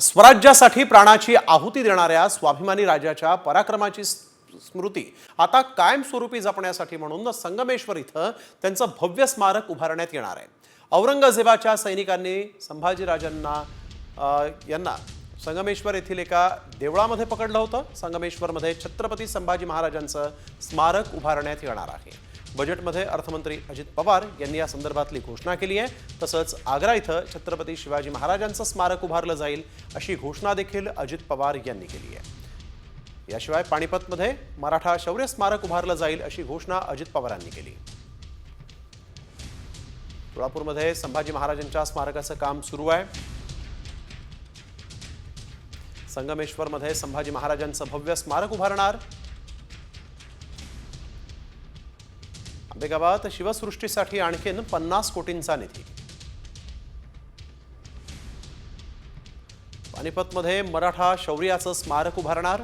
स्वराज्यासाठी प्राणाची आहुती देणाऱ्या स्वाभिमानी राजाच्या पराक्रमाची स्मृती आता कायमस्वरूपी जपण्यासाठी म्हणून संगमेश्वर इथं त्यांचं भव्य स्मारक उभारण्यात येणार आहे. औरंगजेबाच्या सैनिकांनी संभाजीराजांना यांना संगमेश्वर येथील एका देवळामध्ये पकडलं होतं. संगमेश्वरमध्ये छत्रपती संभाजी महाराजांचं स्मारक उभारण्यात येणार आहे. बजेटमध्ये अर्थमंत्री अजित पवार यांनी या संदर्भातली घोषणा केली आहे. तसंच आग्रा इथं छत्रपती शिवाजी महाराजांचं स्मारक उभारलं जाईल अशी घोषणा देखील अजित पवार यांनी केली आहे. याशिवाय पाणीपतमध्ये मराठा शौर्य स्मारक उभारलं जाईल अशी घोषणा अजित पवारांनी केली. सोलापूरमध्ये संभाजी महाराजांच्या स्मारकाचं काम सुरू आहे. संगमेश्वरमध्ये संभाजी महाराजांचं भव्य स्मारक उभारणार आंबेगावात शिवसृष्टीसाठी आणखीन पन्नास कोटींचा निधी. पानिपतमध्ये मराठा शौर्याचं स्मारक उभारणार.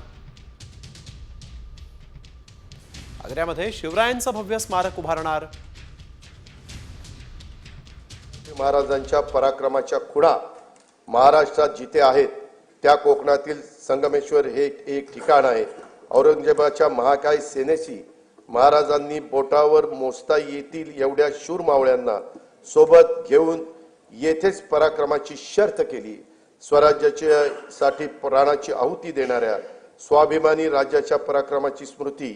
आग्र्यामध्ये शिवरायांचं भव्य स्मारक उभारणार. महाराजांच्या पराक्रमाच्या खुणा महाराष्ट्रात जिथे आहेत त्या कोकणातील संगमेश्वर हे एक ठिकाण आहे. औरंगजेबाच्या महाकाय सेनेशी महाराजांनी बोटावर मोजता येतील एवढ्या शूर मावळ्यांना सोबत घेऊन येथेच पराक्रमाची शर्त केली. स्वराज्याच्या साठी प्राणाची आहुती देणाऱ्या स्वाभिमानी राज्याच्या पराक्रमाची स्मृती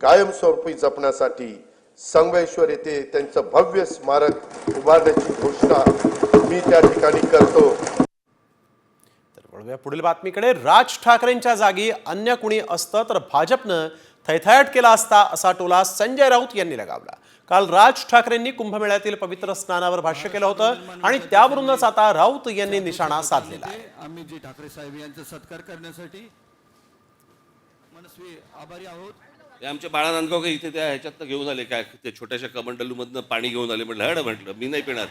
कायमस्वरूपी जपण्यासाठी संगमेश्वर येथे त्यांचं भव्य स्मारक उभारण्याची घोषणा मी त्या ठिकाणी करतो. तर पुढील बातमीकडे. राज ठाकरेंच्या जागी अन्य कुणी असतं तर भाजपनं थैथयाट केला असता असा टोला संजय राऊत यांनी लगावला. काल राज ठाकरेंनी कुंभमेळ्यातील पवित्र स्नानावर भाष्य केलं होतं आणि त्यावरूनच आता राऊत यांनी निशाणा साधलेला आहे. आम्ही जी ठाकरे साहेब यांचा सत्कार करण्यासाठी मनस्वी आभारी आहोत. ते आमच्या बाळा नांदगावकर इथे त्या ह्याच्यात घेऊन आले काय? ते छोट्याशा कमंडलूमधनं पाणी घेऊन आले म्हटलं हड म्हटलं मी नाही पिणार.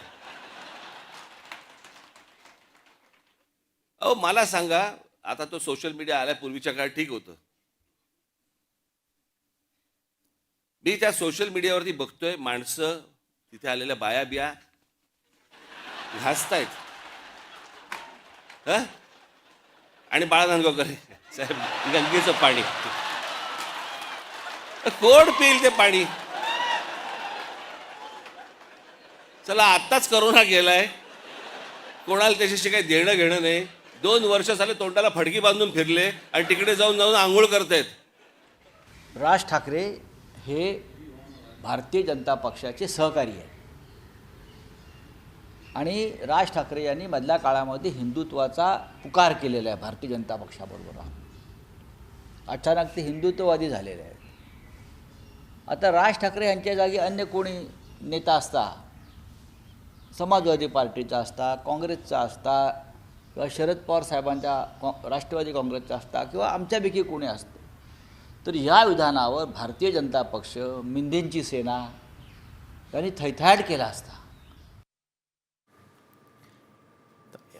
अहो मला सांगा आता तो सोशल मीडिया आल्या पूर्वीच्या काळात ठीक होतं. मी त्या सोशल मीडियावरती बघतोय माणसं तिथे आलेल्या बाया बिया घासतायत आणि बाळा नांदगावकर साहेब गंगेचं पाणी. कोण पिईल ते पाणी? चला आत्ताच करोना गेलाय. कोणाला त्याच्याशी काही देणं घेणं नाही. दोन वर्ष झाले तोंडाला फडकी बांधून फिरले आणि तिकडे जाऊन जाऊन आंघोळ करतायत. राज ठाकरे हे भारतीय जनता पक्षाचे सहकारी आहे आणि राज ठाकरे यांनी मधल्या काळामध्ये हिंदुत्वाचा पुकार केलेला आहे भारतीय जनता पक्षाबरोबर. अचानक ते हिंदुत्ववादी झालेले आहेत. आता राज ठाकरे यांच्या जागी अन्य कोणी नेता असता समाजवादी पार्टीचा असता काँग्रेसचा असता किंवा शरद पवार साहेबांच्या कॉ- राष्ट्रवादी काँग्रेसचा असता किंवा आमच्यापैकी कोणी असतं तर या विधानावर भारतीय जनता पक्ष मिंदेंची सेना यांनी थैथाट केला असता.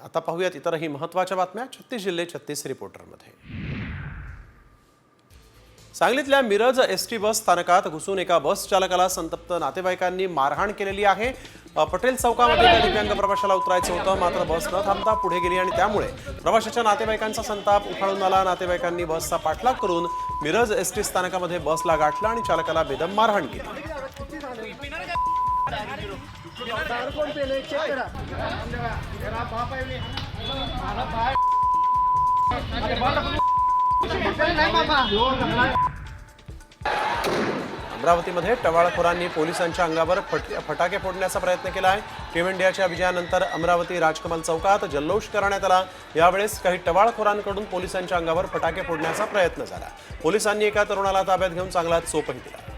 आता पाहूयात इतरही महत्त्वाच्या बातम्या छत्तीस जिल्हे छत्तीस रिपोर्टरमध्ये. सांगलीतल्या मिरज एस टी बस स्थानकात घुसून एका बस चालकाला संतप्त नातेवाईकांनी मारहाण केलेली आहे. पटेल चौकामध्ये त्या दिव्यांग प्रवाशाला उतरायचं होतं मात्र बस न थांबता पुढे गेली आणि त्यामुळे प्रवाशाच्या नातेवाईकांचा संताप उफाळून आला. नातेवाईकांनी बसचा पाठलाग करून मिरज एस टी स्थानकामध्ये बसला गाठला आणि चालकाला बेदम मारहाण केली. अमरावतीमध्ये टवाळखोरांनी पोलिसांच्या अंगावर फट फटाके फोडण्याचा प्रयत्न केला आहे. टीम इंडियाच्या विजयानंतर अमरावती राजकमल चौकात जल्लोष करण्यात आला. यावेळेस काही टवाळखोरांकडून पोलिसांच्या अंगावर फटाके फोडण्याचा प्रयत्न झाला. पोलिसांनी एका तरुणाला ताब्यात घेऊन चांगला चोपही दिला.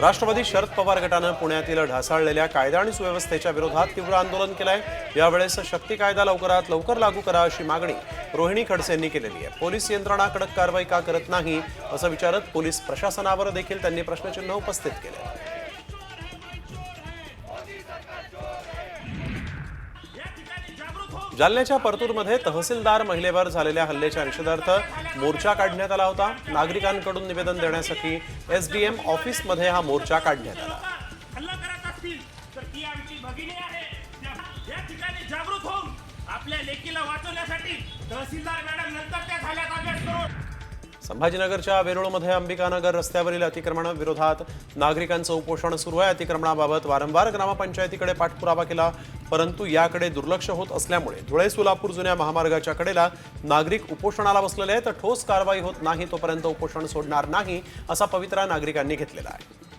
राष्ट्रवादी शरद पवार गटानं पुण्यातील ढासाळलेल्या कायदा आणि सुव्यवस्थेच्या विरोधात तीव्र आंदोलन केलं आहे यावेळेस शक्ती कायदा लवकरात लवकर लागू करा अशी मागणी रोहिणी खडसेंनी केलेली आहे. पोलीस यंत्रणा कडक कारवाई का करत नाही असं विचारत पोलीस प्रशासनावर देखील त्यांनी प्रश्नचिन्ह उपस्थित केलं. जालन्याच्या परतूरमध्ये तहसीलदार महिलेवर झालेल्या हल्ल्याच्या निषेधार्थ मोर्चा काढण्यात आला होता. नागरिकांकडून निवेदन देण्यासाठी एसडीएम ऑफिसमध्ये हा मोर्चा काढण्यात आला. आपल्या लेकीला वाचवण्यासाठी तहसीलदार संभाजीनगरच्या वेरूळमध्ये अंबिकानगर रस्त्यावरील अतिक्रमणाविरोधात नागरिकांचं उपोषण सुरू आहे. अतिक्रमणाबाबत वारंवार ग्रामपंचायतीकडे पाठपुरावा केला परंतु याकडे दुर्लक्ष होत असल्यामुळे धुळे सोलापूर जुन्या महामार्गाच्या कडेला नागरिक उपोषणाला बसलेले आहेत. ठोस कारवाई होत नाही तोपर्यंत उपोषण सोडणार नाही असा पवित्रा नागरिकांनी घेतलेला आहे.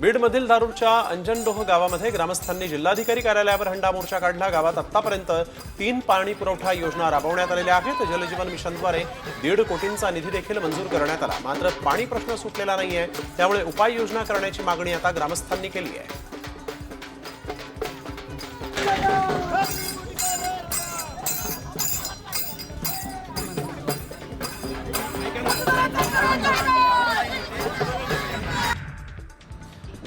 बीडमधील दारूरच्या अंजनडोह गावामध्ये ग्रामस्थांनी जिल्हाधिकारी कार्यालयावर हंडा मोर्चा काढला. गावात आतापर्यंत तीन पाणी पुरवठा योजना राबवण्यात आलेल्या आहेत. जलजीवन मिशनद्वारे दीड कोटींचा निधी देखील मंजूर करण्यात आला. मात्र पाणी प्रश्न सुटलेला नाहीये. त्यामुळे उपाययोजना करण्याची मागणी आता ग्रामस्थांनी केली आहे.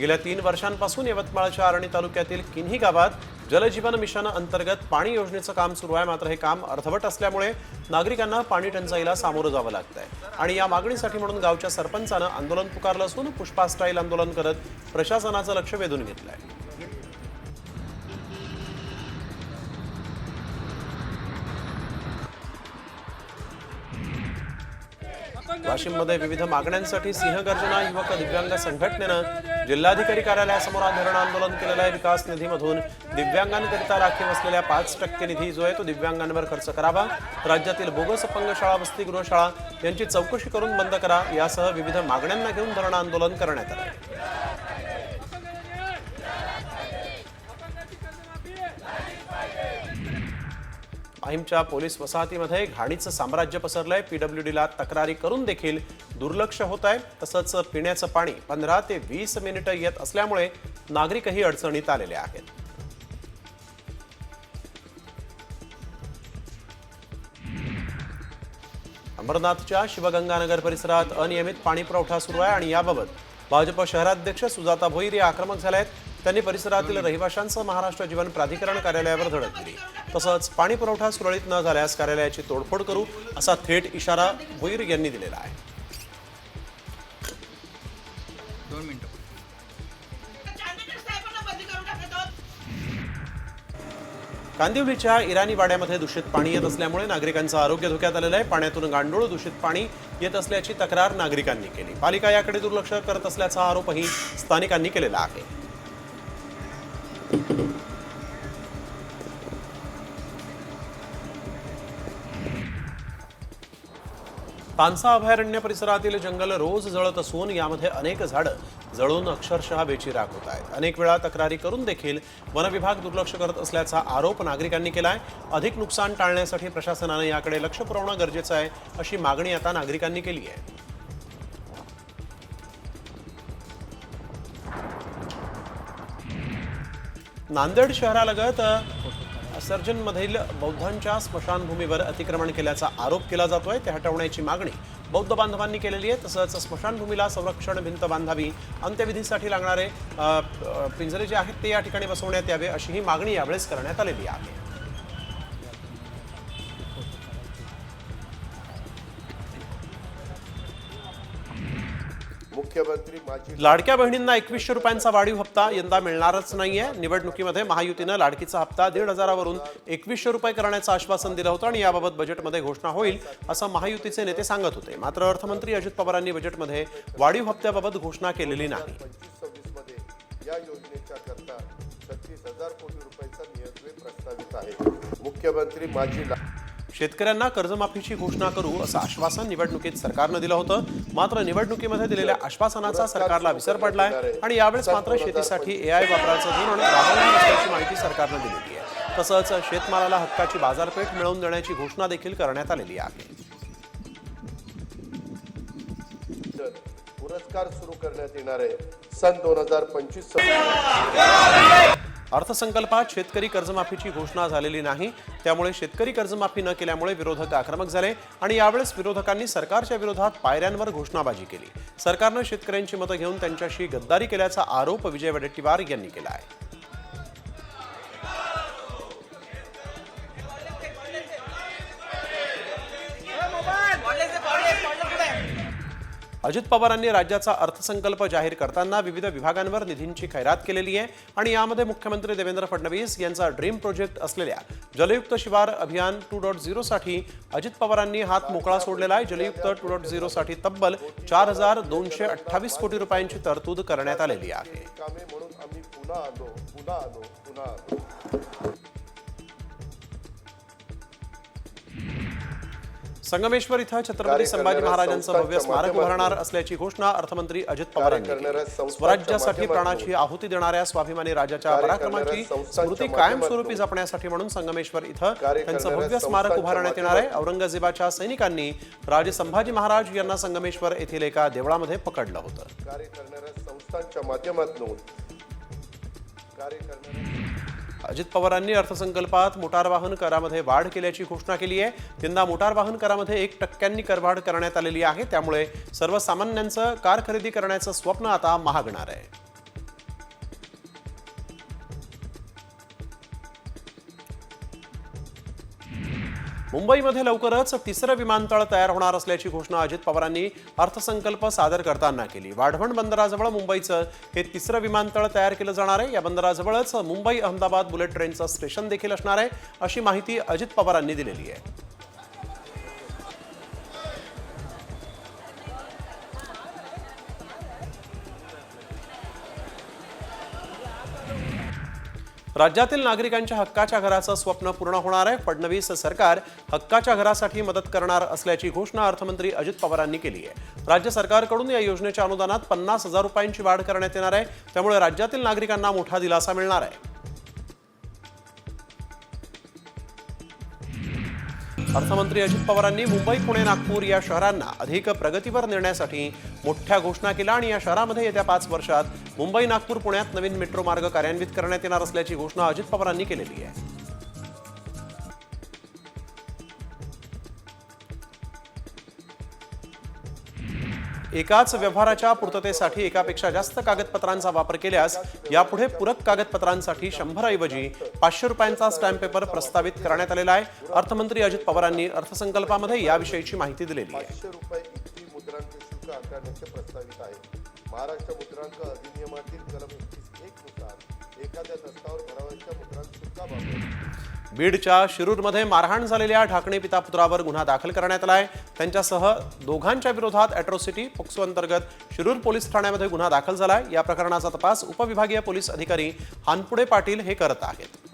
गेल्या तीन वर्षांपासून यवतमाळच्या आर्णी तालुक्यातील किन्ही गावात जलजीवन मिशन अंतर्गत पाणी योजनेचं काम सुरू आहे. मात्र हे काम अर्धवट असल्यामुळे नागरिकांना पाणी टंचाईला सामोरं जावं लागतंय. आणि या मागणीसाठी म्हणून गावच्या सरपंचानं आंदोलन पुकारलं असून पुष्पा स्टाईल आंदोलन करत प्रशासनाचं लक्ष वेधून घेतलंय. वाशिममध्ये विविध मागण्यांसाठी सिंहगर्जना युवक दिव्यांग संघटनेनं जिल्हाधिकारी कार्यालयासमोर आज धरण आंदोलन केलेलं आहे. विकास निधीमधून दिव्यांगांकरिता राखीव असलेल्या पाच टक्के निधी जो आहे तो दिव्यांगांवर खर्च करावा. राज्यातील बोगस अपंग शाळा यांची चौकशी करून बंद करा. यासह विविध मागण्यांना घेऊन धरण आंदोलन करण्यात आलं माहीमच्या पोलीस वसाहतीमध्ये घाणीचं साम्राज्य पसरलंय. पीडब्ल्यूडीला तक्रारी करून देखील दुर्लक्ष होत आहे तसंच पिण्याचं पाणी पंधरा ते वीस मिनिटं येत असल्यामुळे नागरिकही अडचणीत आलेले आहेत. अमरनाथच्या शिवगंगानगर परिसरात अनियमित पाणी पुरवठा सुरू आहे आणि याबाबत भाजप शहराध्यक्ष सुजाता भोईर या आक्रमक झाल्या आहेत. त्यांनी परिसरातील रहिवाशांसह महाराष्ट्र जीवन प्राधिकरण कार्यालयावर धडक दिली. तसंच पाणी पुरवठा सुरळीत न झाल्यास कार्यालयाची तोडफोड करू असा थेट इशारा भोईर यांनी दिलेला आहे. कांदिवलीच्या इराणी वाड्यामध्ये दूषित पाणी येत असल्यामुळे नागरिकांचं आरोग्य धोक्यात आलेलं आहे. पाण्यातून गांडूळ दूषित पाणी येत असल्याची तक्रार नागरिकांनी केली. पालिका याकडे दुर्लक्ष करत असल्याचा आरोपही स्थानिकांनी केलेला आहे. तानसा अभयारण्य परिसरातील जंगल रोज जळत असून यामध्ये अनेक झाडं जळून अक्षरशः बेचिराग होत आहेत. अनेक वेळा तक्रारी करून देखील वनविभाग दुर्लक्ष करत असल्याचा आरोप नागरिकांनी केला आहे अधिक नुकसान टाळण्यासाठी प्रशासनानं याकडे लक्ष पुरवणं गरजेचं आहे अशी मागणी आता नागरिकांनी केली आहे. नांदेड शहरालगत सर्जनमधील बौद्धांच्या स्मशानभूमीवर अतिक्रमण केल्याचा आरोप केला जातोय. ते हटवण्याची मागणी बौद्ध बांधवांनी केलेली आहे. तसंच स्मशानभूमीला संरक्षण भिंत बांधावी अंत्यविधीसाठी लागणारे पिंजरे जे आहेत ते या ठिकाणी बसवण्यात यावे अशी ही मागणी यावेळेस करण्यात आलेली आहे. मुख्यमंत्री माजी लाडक्या बहिणींना एकवीसशे रुपयांचा वाढीव हप्ता यंदा मिळणारच नाहीये. निवडणुकीमध्ये महायुतीनं लाडकीचा हप्ता दीड हजारावरून एकवीसशे रुपये करण्याचं आश्वासन दिलं होतं आणि याबाबत बजेटमध्ये घोषणा होईल असं महायुतीचे नेते सांगत होते. मात्र अर्थमंत्री अजित पवारांनी बजेटमध्ये वाढीव हप्त्याबाबत घोषणा केलेली नाही. या योजनेच्या करता हजार कोटी रुपयाचा नियंत्रण प्रस्तावित आहे. मुख्यमंत्री माजी ला- शेतकऱ्यांना कर्जमाफीची घोषणा करू असं आश्वासन निवडणुकीत सरकारनं दिलं होतं. मात्र निवडणुकीमध्ये दिलेल्या आश्वासनाचा सरकारला विसर पडलाय आणि यावेळेस मात्र शेतीसाठी एआय वापराचं धोरण राबवणार असल्याची माहिती सरकारनं दिलेली आहे. तसंच शेतमालाला हक्काची बाजारपेठ मिळवून देण्याची घोषणा देखील करण्यात आलेली आहे. पुरस्कार सुरू करण्यात येणार आहे. सन दोन हजार पंचवीस अर्थसंकल्पात शेतकरी कर्जमाफीची घोषणा झालेली नाही. त्यामुळे शेतकरी कर्जमाफी न केल्यामुळे विरोधक आक्रमक झाले आणि यावेळेस विरोधकांनी सरकारच्या विरोधात पायऱ्यांवर घोषणाबाजी केली. सरकारनं शेतकऱ्यांची मतं घेऊन त्यांच्याशी गद्दारी केल्याचा आरोप विजय वडेट्टीवार यांनी केला आहे. अजित पवारांनी राज्याचा अर्थसंकल्प जाहीर करताना विविध विभागांवर निधींची खैरात केलेली आहे आणि यामध्ये मुख्यमंत्री देवेंद्र फडणवीस यांचा ड्रीम प्रोजेक्ट असलेल्या जलयुक्त शिवार अभियान टू डॉट झिरोसाठी अजित पवारांनी हात मोकळा सोडलेला आहे. जलयुक्त टू डॉट झिरोसाठी तब्बल चार हजार दोनशे अठ्ठावीस कोटी रुपयांची तरतूद करण्यात आलेली आहे. संगमेश्वर इथं छत्रपती संभाजी महाराजांचं भव्य स्मारक उभारणार असल्याची घोषणा अर्थमंत्री अजित केली. संस्थांच्या स्वराज्यासाठी प्राणाची आहुती देणाऱ्या स्वाभिमानी राजाच्या पराक्रमाची स्मृती कायमस्वरूपी जपण्यासाठी म्हणून संगमेश्वर इथं त्यांचं भव्य स्मारक उभारण्यात येणार आहे. औरंगजेबाच्या सैनिकांनी राजे संभाजी महाराज यांना संगमेश्वर येथील एका देवळामध्ये पकडलं होतं. कार्य करणाऱ्या संस्थांच्या माध्यमातून. कार्य करणाऱ्या अजित पवारांनी अर्थसंकल्पात मोटार वाहन करामध्ये वाढ केल्याची घोषणा केली आहे. यंदा मोटार वाहन करामध्ये एक टक्क्यांनी करवाढ करण्यात आलेली आहे. त्यामुळे सर्वसामान्यांचं कार खरेदी करण्याचं स्वप्न आता महागणार आहे. मुंबईमध्ये लवकरच तिसरं विमानतळ तयार होणार असल्याची घोषणा अजित पवारांनी अर्थसंकल्प सादर करताना केली. वाढवण बंदराजवळ मुंबईचं हे तिसरं विमानतळ तयार केलं जाणार आहे. या बंदराजवळच मुंबई अहमदाबाद बुलेट ट्रेनचं स्टेशन देखील असणार आहे अशी माहिती अजित पवारांनी दिलेली आहे. राज्यातील नागरिकांच्या हक्काच्या घराचं स्वप्न पूर्ण होणार आहे. फडणवीस सरकार हक्काच्या घरासाठी मदत करणार असल्याची घोषणा अर्थमंत्री अजित पवारांनी केली आहे. राज्य सरकारकडून या योजनेच्या अनुदानात पन्नास हजार रुपयांची वाढ करण्यात येणार आहे. त्यामुळे राज्यातील नागरिकांना मोठा दिलासा मिळणार आहे. अर्थमंत्री अजित पवारांनी मुंबई पुणे नागपूर या शहरांना अधिक प्रगतीवर नेण्यासाठी मोठ्या घोषणा केल्या आणि या शहरामध्ये येत्या पाच वर्षात मुंबई नागपूर पुण्यात नवीन मेट्रो मार्ग कार्यान्वित करण्यात येणार असल्याची घोषणा अजित पवारांनी केलेली आहे. एकाच व्यवहाराच्या पूर्ततेसाठी एकापेक्षा जास्त कागदपत्रांचा वापर केल्यास यापुढे पूरक कागदपत्रांसाठी शंभरऐवजी पाचशे रुपयांचा स्टॅम्प पेपर प्रस्तावित करण्यात आलेला आहे. अर्थमंत्री अजित पवारांनी अर्थसंकल्पामध्ये याविषयीची माहिती दिलेली पाचशे रुपये आहे. महाराष्ट्र मुद्रांक अधिनियमातील कलम एकतीस एक नुसार एखाद्या दस्तावर भरावयाच्या मुद्रांक शुल्काबाबत बीडच्या शिरूरमध्ये मारहाण झालेल्या ढाकणे पिता पुत्रावर गुन्हा दाखल करण्यात आला आहे त्यांच्यासह दोघांच्या विरोधात अॅट्रॉसिटी पोक्सो अंतर्गत शिरूर पोलीस ठाण्यामध्ये गुन्हा दाखल झाला आहे या प्रकरणाचा तपास उपविभागीय पोलीस अधिकारी हानपुडे पाटील हे करत आहेत.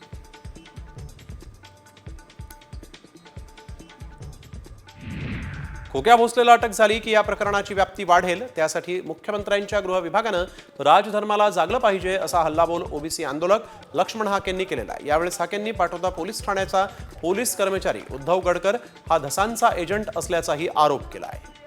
खोक्या भोसलेला अटक झाली की या प्रकरणाची व्याप्ती वाढेल त्यासाठी मुख्यमंत्र्यांच्या गृह विभागानं राजधर्माला जागलं पाहिजे असा हल्लाबोल ओबीसी आंदोलक लक्ष्मण हाकेंनी केलेला आहे. यावेळेस हाकेंनी पाठवता पोलीस ठाण्याचा पोलीस कर्मचारी उद्धव गडकर हा धसांचा एजंट असल्याचाही आरोप केला आहे.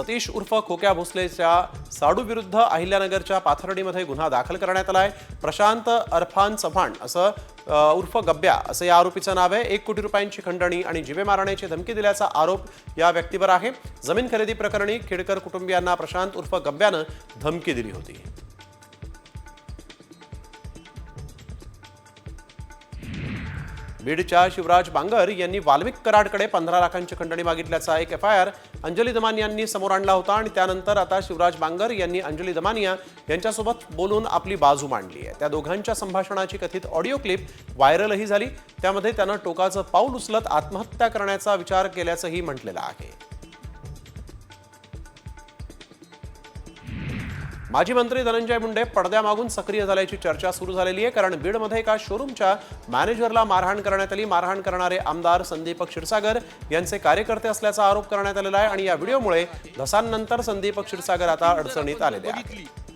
सतीश उर्फ खोक्या भोसलेच्या साडू विरुद्ध अहिल्यानगरच्या पाथर्डीमध्ये गुन्हा दाखल करण्यात आला आहे. प्रशांत अरफान चव्हाण असं उर्फ गब्ब्या असं या आरोपीचं नाव आहे. एक कोटी रुपयांची खंडणी आणि जिवे मारण्याची धमकी दिल्याचा आरोप या व्यक्तीवर आहे. जमीन खरेदी प्रकरणी खेडकर कुटुंबियांना प्रशांत उर्फ गब्यानं धमकी दिली होती. बीडच्या शिवराज बांगर यांनी वाल्मिक कराडकडे पंधरा लाखांची खंडणी मागितल्याचा एक एफ आय आर अंजली दमानियांनी समोर आणला होता आणि त्यानंतर आता शिवराज बांगर यांनी अंजली दमानिया यांच्यासोबत बोलून आपली बाजू मांडली आहे. त्या दोघांच्या संभाषणाची कथित ऑडिओ क्लिप व्हायरलही झाली. त्यामध्ये त्यानं टोकाचं पाऊल उचलत आत्महत्या करण्याचा विचार केल्याचंही म्हटलेलं आहे. माजी मंत्री धनंजय मुंडे पडद्यामागून सक्रिय झाल्याची चर्चा सुरू झालेली आहे कारण बीडमध्ये एका शोरूमच्या मॅनेजरला मारहाण करण्यात आली. मारहाण करणारे आमदार संदीप क्षीरसागर यांचे कार्यकर्ते असल्याचा आरोप करण्यात आलेला आहे आणि या व्हिडिओमुळे धसांनंतर संदीप क्षीरसागर आता अडचणीत आलेले आहेत.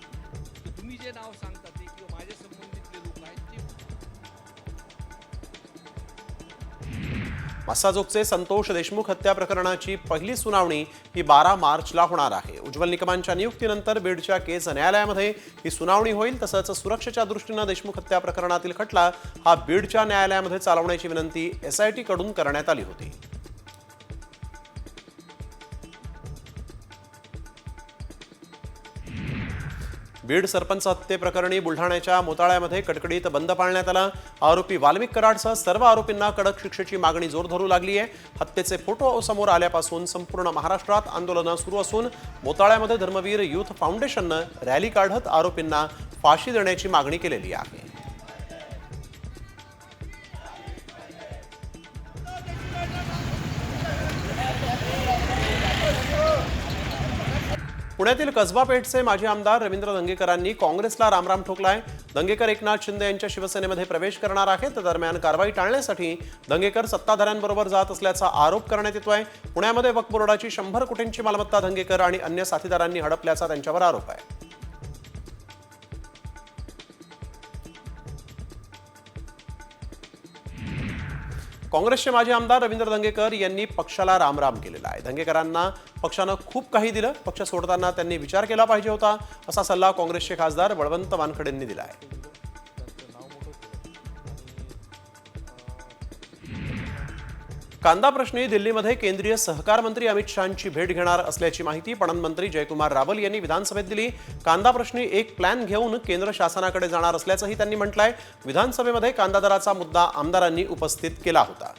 मसाजोगचे संतोष देशमुख हत्या प्रकरणाची पहिली सुनावणी ही बारा मार्चला होणार आहे. उज्ज्वल निकमांच्या नियुक्तीनंतर बीडच्या केस न्यायालयामध्ये ही सुनावणी होईल तसंच सुरक्षेच्या दृष्टीनं देशमुख हत्या प्रकरणातील खटला हा बीडच्या न्यायालयामध्ये चालवण्याची विनंती एसआयटीकडून करण्यात आली होती. बीड सरपंच हत्येप्रकरणी बुलढाण्याच्या मोताळ्यामध्ये कडकडीत बंद पाळण्यात आला. आरोपी वाल्मिक कराडसह सर्व आरोपींना कडक शिक्षेची मागणी जोर धरू लागली आहे हत्येचे फोटो समोर आल्यापासून संपूर्ण महाराष्ट्रात आंदोलनं सुरू असून मोताळ्यामध्ये धर्मवीर युथ फाउंडेशननं रॅली काढत आरोपींना फाशी देण्याची मागणी केलेली आहे. पुण्यातील कसबा पेठचे माजी आमदार रवींद्र दंगेकरांनी काँग्रेसला रामराम ठोकलाय. दंगेकर एकनाथ शिंदे यांच्या शिवसेनेमध्ये प्रवेश करणार आहेत. दरम्यान कारवाई टाळण्यासाठी दंगेकर सत्ताधाऱ्यांबरोबर जात असल्याचा आरोप करण्यात येतोय. पुण्यामध्ये वक्फ बोर्डाची शंभर कोटींची मालमत्ता दंगेकर आणि अन्य साथीदारांनी हडपल्याचा त्यांच्यावर आरोप आहे. काँग्रेसचे माजी आमदार रवींद्र दंगेकर यांनी पक्षाला रामराम केलेला आहे. दंगेकरांना पक्षानं खूप काही दिलं. पक्ष सोडताना त्यांनी विचार केला पाहिजे होता असा सल्ला काँग्रेसचे खासदार बळवंत वानखडेंनी दिला आहे. कांदा प्रश्नी दिल्लीमध्ये केंद्रीय सहकार मंत्री अमित शहांची भेट घेणार असल्याची माहिती पणन मंत्री जयकुमार रावल यांनी विधानसभेत दिली. कांदा प्रश्नी एक प्लॅन घेऊन केंद्र शासनाकडे जाणार असल्याचंही त्यांनी म्हटलंय. विधानसभेमध्ये कांदा दराचा मुद्दा आमदारांनी उपस्थित केला होता.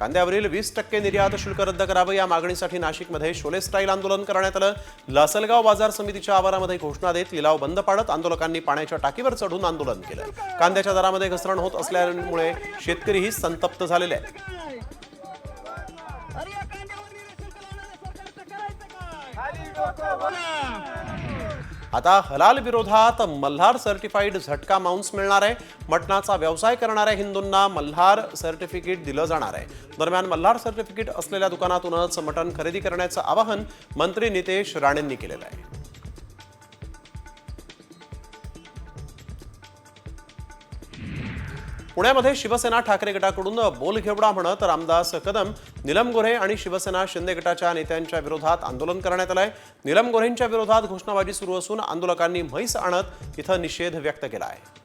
कांद्यावरील वीस टक्के निर्यात शुल्क रद्द करावं या मागणीसाठी नाशिकमध्ये शोले स्टाईल आंदोलन करण्यात आलं. लासलगाव बाजार समितीच्या आवारामध्ये घोषणा देत लिलाव बंद पाडत आंदोलकांनी पाण्याच्या टाकीवर चढून आंदोलन केलं. कांद्याच्या दरामध्ये घसरण होत असल्यामुळे शेतकरीही संतप्त झालेले आहेत. आता हलाल विरोधात मल्हार सर्टिफाईड झटका मांस मिळणार आहे. मटणाचा व्यवसाय करणाऱ्या हिंदूंना मल्हार सर्टिफिकेट दिलं जाणार आहे. दरम्यान मल्हार सर्टिफिकेट असलेल्या दुकानातूनच मटण खरेदी करण्याचं आवाहन मंत्री नितेश राणेंनी केलेलं आहे. पुण्यामध्ये शिवसेना ठाकरे गटाकडून बोलघेवडा म्हणत रामदास कदम निलम गोऱ्हे आणि शिवसेना शिंदे गटाच्या नेत्यांच्या विरोधात आंदोलन करण्यात आलंय. निलम गोऱ्हेंच्या विरोधात घोषणाबाजी सुरू असून आंदोलकांनी म्हैस आणत इथं निषेध व्यक्त केला आहे